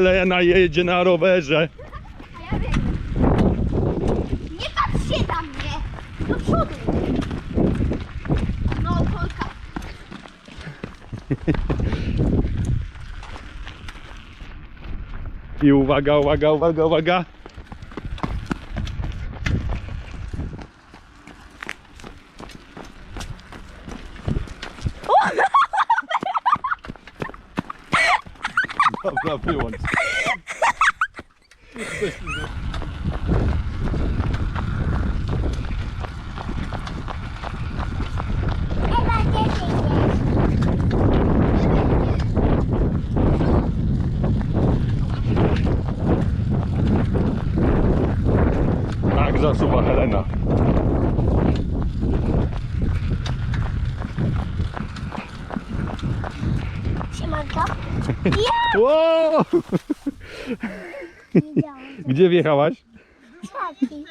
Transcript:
Lena jedzie na rowerze. Ja wiem. Nie patrz się na mnie. Do przodu. No, Polka. I uwaga, uwaga, uwaga, uwaga. Dobra, wyłącz. Ewa? Tak zasuwa Helena. Siemanko. Ja Wow! Gdzie wjechałaś? Czaki.